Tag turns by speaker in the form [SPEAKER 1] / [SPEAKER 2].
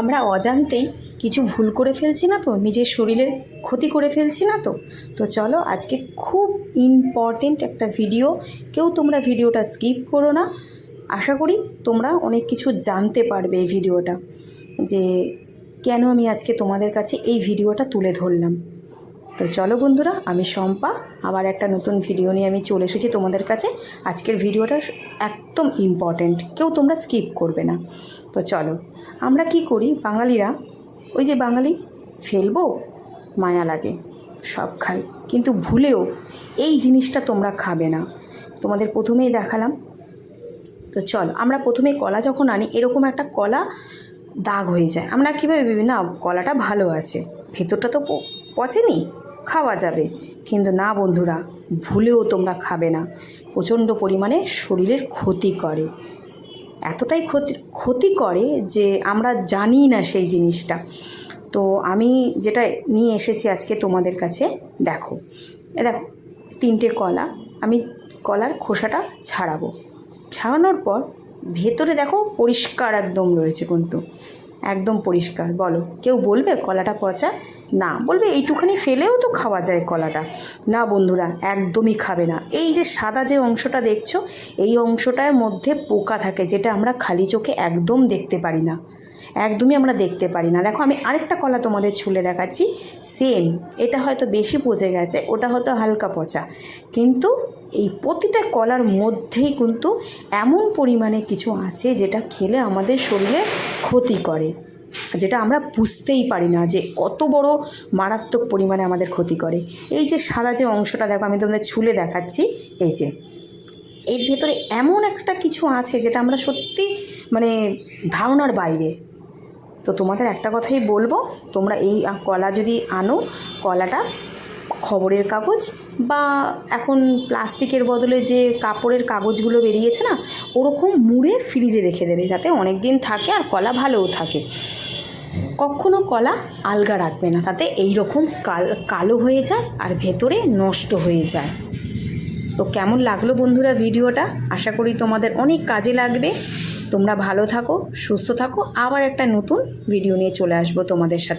[SPEAKER 1] আমরা অজান্তেই কিছু ভুল করে ফেলছি না তো? নিজের শরীরের ক্ষতি করে ফেলছি না তো? তো চলো আজকে খুব ইম্পর্টেন্ট একটা ভিডিও কেউ তোমরা ভিডিওটা স্কিপ করো না। আশা করি তোমরা অনেক কিছু জানতে পারবে এই ভিডিওটা যে কেন আমি আজকে তোমাদের কাছে এই ভিডিওটা তুলে ধরলাম। তো চলো বন্ধুরা, আমি শম্পা। আবার একটা নতুন ভিডিও নিয়ে আমি চলে এসেছি তোমাদের কাছে। আজকের ভিডিওটা একদম ইম্পর্ট্যান্ট কেউ তোমরা স্কিপ করবে না। তো চলো, আমরা কি করি? বাঙালিরা, ওই যে বাঙালি, ফেলব, মায়া লাগে, সব খাই। কিন্তু ভুলেও এই জিনিসটা তোমরা খাবে না। তোমাদের প্রথমেই দেখালাম। তো চল, আমরা প্রথমে কলা যখন আনি, এরকম একটা কলা দাগ হয়ে যায়। আমরা কীভাবে ভেবে না, কলাটা ভালো আছে। ভেতরটা তো পচেনি? খাওয়া যাবে। কিন্তু না বন্ধুরা, ভুলেও তোমরা খাবে না। প্রচণ্ড পরিমাণে শরীরের ক্ষতি করে। এতটাই ক্ষতি ক্ষতি করে যে আমরা জানি না সেই জিনিসটা। তো আমি যেটা নিয়ে এসেছি আজকে তোমাদের কাছে, দেখো। এ দেখো, তিনটে কলা। আমি কলার খোসাটা ছাড়াবো। ছাড়ানোর পর ভেতরে দেখো পরিষ্কার একদম রয়েছে কিন্তু। একদম পরিষ্কার, বলো। কেউ বলবে কলাটা পচা? না, বলবে এইটুখানি ফেলেও তো খাওয়া যায় কলাটা। না বন্ধুরা, একদমই খাবে না। এই যে সাদা যে অংশটা দেখছ, এই অংশটার মধ্যে পোকা থাকে, যেটা আমরা খালি চোখে একদম দেখতে পারি না। একদমই আমরা দেখতে পারি না। দেখো, আমি আরেকটা কলা তোমাদের ছুলে দেখাচ্ছি। সেম এটা হয়তো বেশি পচে গেছে, ওটা হয়তো হালকা পচা। কিন্তু এই প্রতিটা কলার মধ্যেই কিন্তু এমন পরিমাণে কিছু আছে যেটা খেলে আমাদের শরীরে ক্ষতি করে, যেটা আমরা বুঝতেই পারি না যে কত বড় মারাত্মক পরিমাণে আমাদের ক্ষতি করে। এই যে সাদা যে অংশটা দেখো, আমি তোমাদের ছুলে দেখাচ্ছি, এই যে। এর ভেতরে এমন একটা কিছু আছে যেটা আমরা সত্যি মানে ধারণার বাইরে তো তোমাদের একটা কথাই বলব, তোমরা এই কলা যদি আনো, কলাটা খবরের কাগজ বা এখন প্লাস্টিকের বদলে যে কাপড়ের কাগজগুলো বেরিয়েছে না, ওরকম মুড়ে ফ্রিজে রেখে দেবে যাতে অনেক দিন থাকে আর কলা ভালোও থাকে। কখনো কলা আলগা রাখবে না, তাতে এই রকম কাল, কালো হয়ে যায় আর ভেতরে নষ্ট হয়ে যায়। তো কেমন লাগল বন্ধুরা ভিডিওটা? আশা করি তোমাদের অনেক কাজে লাগবে। তোমরা ভালো থাকো সুস্থ থাকো। আবার একটা নতুন ভিডিও নিয়ে চলে আসব তোমাদের সাথে।